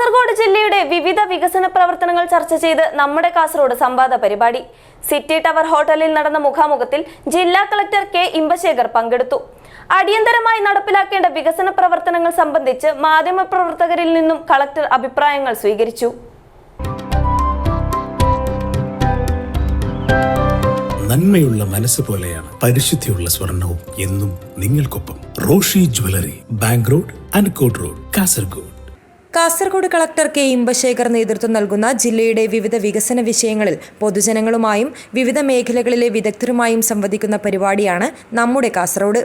കാസർഗോഡ് ജില്ലയുടെ വിവിധ വികസന പ്രവർത്തനങ്ങൾ ചർച്ച ചെയ്ത് നമ്മുടെ കാസർഗോഡ് സംവാദ പരിപാടി. സിറ്റി ടവർ ഹോട്ടലിൽ നടന്ന മുഖാമുഖത്തിൽ ജില്ലാ കളക്ടർ കെ ഇമ്പശേഖർ പങ്കെടുത്തു. അടിയന്തരമായി നടപ്പിലാക്കേണ്ട വികസന പ്രവർത്തനങ്ങൾ സംബന്ധിച്ച് മാധ്യമപ്രവർത്തകരിൽ നിന്നും കളക്ടർ അഭിപ്രായങ്ങൾ സ്വീകരിച്ചു. നന്മയുള്ള മനസ്സ് പോലെയാണ് പരിശുദ്ധിയുള്ള സ്വർണവും എന്നും നിങ്ങൾക്കൊപ്പം Roshi jewellery bank road Ankot road Kasaragod. Kasaragod collector K Inbasekar നേതൃത്വം നൽകുന്ന ജില്ലയുടെ വിവിധ വികസന വിഷയങ്ങളിൽ പൊതുജനങ്ങളുമായും വിവിധ മേഖലകളിലെ വിദഗ്ധരുമായും സംവദിക്കുന്ന പരിപാടിയാണ് നമ്മുടെ കാസർഗോഡ്.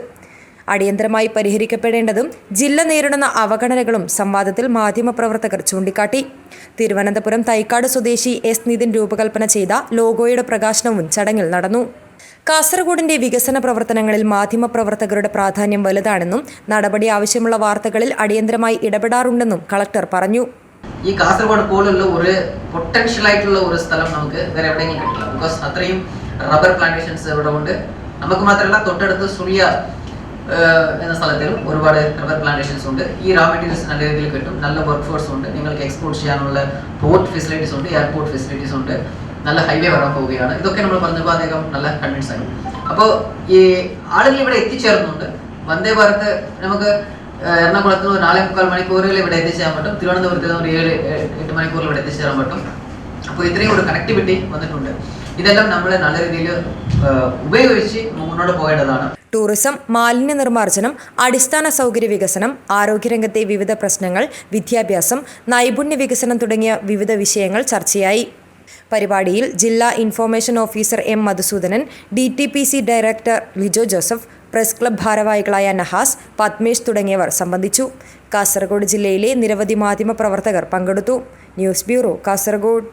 അടിയന്തരമായി പരിഹരിക്കപ്പെടേണ്ടതും ജില്ല നേരിടുന്ന അവഗണനകളും സംവാദത്തിൽ മാധ്യമപ്രവർത്തകർ ചൂണ്ടിക്കാട്ടി. തിരുവനന്തപുരം തൈക്കാട് സ്വദേശി എസ് നിതിൻ രൂപകൽപ്പന ചെയ്ത ലോഗോയുടെ പ്രകാശനവും ചടങ്ങിൽ നടന്നു. കാസർഗോഡിന്റെ വികസന പ്രവർത്തനങ്ങളിൽ മാധ്യമപ്രവർത്തകരുടെ പ്രാധാന്യം വലുതാണെന്നും നടപടി ആവശ്യമുള്ള വാർത്തകളിൽ അടിയന്തരമായി ഇടപെടാറുണ്ടെന്നും കളക്ടർ പറഞ്ഞു. ഈ കാസർഗോഡ് പോലുള്ള ഒരു പൊട്ടൻഷ്യൽ ആയിട്ടുള്ള ഒരു സ്ഥലം നമുക്ക് വേറെ എവിടെയെങ്കിലും കിട്ടില്ല ബിക്കോസ് അത്രയും റബ്ബർ പ്ലാന്റേഷൻസ് ഇവിടെ ഉണ്ട്. നമുക്ക് മാത്രമല്ല തൊട്ടടുത്ത് സുറിയ എന്ന സ്ഥലത്തിലും ഒരുപാട് റബ്ബർ പ്ലാന്റേഷൻസ് ഉണ്ട്. ഈ റാ മെറ്റീരിയൽസ് നല്ല രീതിയിൽ കിട്ടും. നല്ല വർക്ക് ഫോഴ്സ് ഉണ്ട്. നിങ്ങൾക്ക് എക്സ്പോർട്ട് ചെയ്യാനുള്ള പോർട്ട് ഫെസിലിറ്റീസ് ഉണ്ട്. എയർപോർട്ട് ഫെസിലിറ്റീസ് ഉണ്ട്. നല്ല ഹൈവേ വരാൻ പോവുകയാണ്. ഇതൊക്കെ നമ്മൾ പറഞ്ഞപ്പോൾ അദ്ദേഹം നല്ല കൺവിൻസ് ആയി. അപ്പോൾ ഈ ആളുകൾ ഇവിടെ എത്തിച്ചേർന്നുണ്ട്. വന്ദേ ഭാരത് നമുക്ക് എറണാകുളത്ത് നിന്ന് നാലേ മുക്കാൽ മണിക്കൂറിൽ ഇവിടെ എത്തിച്ചേരാൻ പറ്റും. തിരുവനന്തപുരത്ത് നിന്ന് ഒരു ഏഴ് എട്ട് മണിക്കൂറിൽ ഇവിടെ എത്തിച്ചേരാൻ പറ്റും. അപ്പോൾ ഇത്രയും ഒരു കണക്ടിവിറ്റി വന്നിട്ടുണ്ട്. ഇതെല്ലാം നമ്മൾ നല്ല രീതിയിൽ ഉപയോഗിച്ച് മുന്നോട്ട് പോകേണ്ടതാണ്. ടൂറിസം മാലിന്യ നിർമ്മാർജനം അടിസ്ഥാന സൗകര്യ വികസനം ആരോഗ്യരംഗത്തെ വിവിധ പ്രശ്നങ്ങൾ വിദ്യാഭ്യാസം നൈപുണ്യ വികസനം തുടങ്ങിയ വിവിധ വിഷയങ്ങൾ ചർച്ചയായി. പരിപാടിയിൽ ജില്ലാ information officer M Madhusoodanan D T P C director Lijo Joseph press club ഭാരവാഹികളായ നഹാസ് പത്മേഷ് തുടങ്ങിയവർ സംബന്ധിച്ചു. കാസർഗോഡ് ജില്ലയിലെ നിരവധി മാധ്യമ പ്രവർത്തകർ പങ്കെടുത്തു. News bureau Kasaragod.